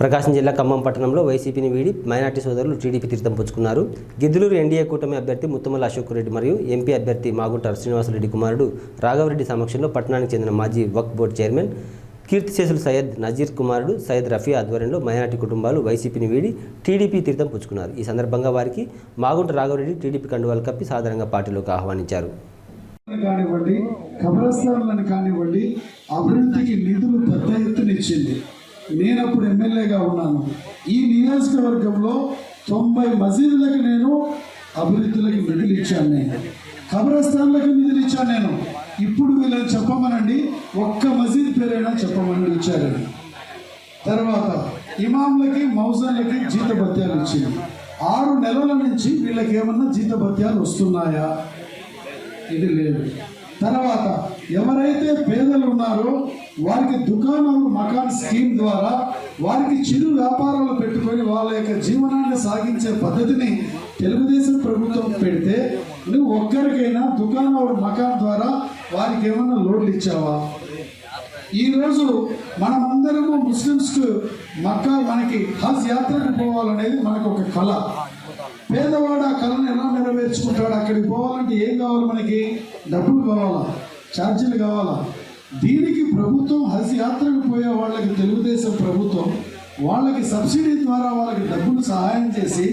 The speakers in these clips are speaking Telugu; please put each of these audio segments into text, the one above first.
ప్రకాశం జిల్లా ఖమ్మం పట్టణంలో వైసీపీని వీడి మైనార్టీ సోదరులు టీడీపీ తీర్థం పుచ్చుకున్నారు. గిద్దలూరు ఎన్డీఏ కూటమి అభ్యర్థి ముత్తమల అశోక్ రెడ్డి మరియు ఎంపీ అభ్యర్థి మాగుంట శ్రీనివాసరెడ్డి కుమారుడు రాఘవరెడ్డి సమక్షంలో పట్టణానికి చెందిన మాజీ వక్ బోర్డు చైర్మన్ కీర్తిశేషులు సయ్యద్ నజీర్ కుమారుడు సయ్యద్ రఫీ ఆధ్వర్యంలో మైనార్టీ కుటుంబాలు వైసీపీని వీడి టీడీపీ తీర్థం పుచ్చుకున్నారు. ఈ సందర్భంగా వారికి మాగుంట రాఘవరెడ్డి టీడీపీ కండువాలు కప్పి సాధారణంగా పార్టీలోకి ఆహ్వానించారు. కానివ్వండి కబ్రస్థానాలను కానివ్వండి అభివృద్ధికి నిధులు పెద్ద ఎత్తున ఇచ్చింది. నేను అప్పుడు ఎమ్మెల్యేగా ఉన్నాను. ఈ నియోజకవర్గంలో తొంభై మసీదులకు నేను అభివృద్ధులకు నిధులు ఇచ్చాను నేను. కబ్రస్థాన్లకు నిధులు ఇచ్చాను నేను. ఇప్పుడు వీళ్ళని చెప్పమనండి. ఒక్క మసీద్ పేరైనా చెప్పమని ఇచ్చారు తర్వాత ఇమాంలకి మౌజన్లకి జీతభత్యాలు ఇచ్చింది. ఆరు నెలల నుంచి వీళ్ళకి ఏమన్నా జీతభత్యాలు వస్తున్నాయా? ఇది లేదు. తర్వాత ఎవరైతే పేదలు ఉన్నారో వారికి దుకాణాలు మకాన్ స్కీమ్ ద్వారా వారికి చిరు వ్యాపారాలు పెట్టుకొని వాళ్ళ యొక్క జీవనాన్ని సాగించే పద్ధతిని తెలుగుదేశం ప్రభుత్వం పెడితే నువ్వు ఒక్కరికైనా దుకాణాలు మకాన్ ద్వారా వారికి ఏమన్నా లోన్లు ఇచ్చావా? ఈరోజు మనమందరము ముస్లిమ్స్కు మక్కా మనకి హజ్ యాత్రకు పోవాలనేది మనకు ఒక కళ. పేదవాడు ఆ కళను ఎలా నెరవేర్చుకుంటాడు? అక్కడికి పోవాలంటే ఏం కావాలి మనకి? డబ్బులు కావాలా? ఛార్జీలు కావాలా? దీనికి ప్రభుత్వం హజ్యాత్రకు పోయే వాళ్ళకి తెలుగుదేశం ప్రభుత్వం వాళ్ళకి సబ్సిడీ ద్వారా వాళ్ళకి డబ్బులు సహాయం చేసి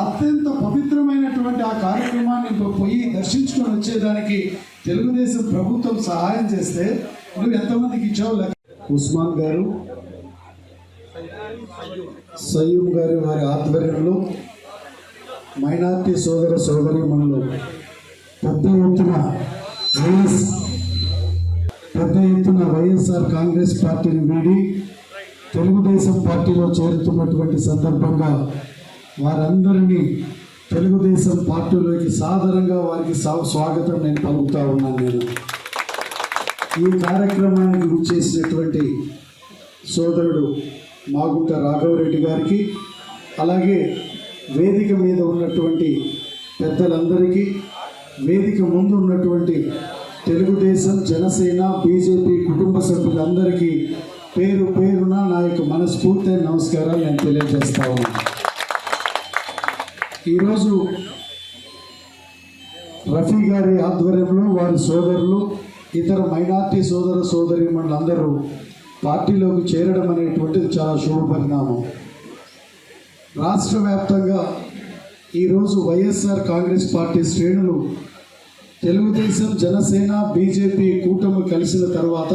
అత్యంత పవిత్రమైనటువంటి ఆ కార్యక్రమాన్ని పోయి దర్శించుకొని వచ్చేదానికి తెలుగుదేశం ప్రభుత్వం సహాయం చేస్తే నువ్వు ఎంతమందికి ఇచ్చావు? లెక్క ఉస్మాన్ గారు సయ్యూమ్ గారి వారి ఆధ్వర్యంలో మైనార్టీ సోదర సోదరి మనలు పెద్ద ఎత్తున వైఎస్ పెద్ద ఎత్తున వైఎస్ఆర్ కాంగ్రెస్ పార్టీని వీడి తెలుగుదేశం పార్టీలో చేరుతున్నటువంటి సందర్భంగా వారందరినీ తెలుగుదేశం పార్టీలోకి సాధారణంగా వారికి సా- స్వాగతం నేను పలుకుతా ఉన్నాను నేను. ఈ కార్యక్రమానికి విచ్చేసినటువంటి సోదరుడు మాగుంట రాఘవరెడ్డి గారికి అలాగే వేదిక మీద ఉన్నటువంటి పెద్దలందరికీ వేదిక ముందు ఉన్నటువంటి తెలుగుదేశం జనసేన బీజేపీ కుటుంబ సభ్యులందరికీ పేరు పేరున నా యొక్క మనస్ఫూర్తి నమస్కారాలు నేను తెలియజేస్తా ఉన్నాను. ఈరోజు రఫీ గారి ఆధ్వర్యంలో వారి సోదరులు ఇతర మైనార్టీ సోదర సోదరి అందరూ పార్టీలోకి చేరడం అనేటువంటిది చాలా శుభపరిణామం. రాష్ట్ర వ్యాప్తంగా ఈరోజు వైఎస్ఆర్ కాంగ్రెస్ పార్టీ శ్రేణులు తెలుగుదేశం జనసేన బీజేపీ కూటమి కలిసిన తర్వాత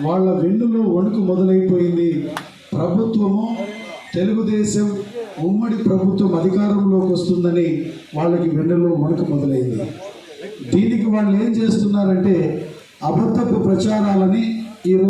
వాళ్ళ వెన్నులో వణుకు మొదలైపోయింది. ప్రభుత్వము తెలుగుదేశం ఉమ్మడి ప్రభుత్వం అధికారంలోకి వస్తుందని వాళ్ళకి వెన్నులో వణుకు మొదలైంది. దీనికి వాళ్ళు ఏం చేస్తున్నారంటే అబద్ధపు ప్రచారాలని ఈరోజు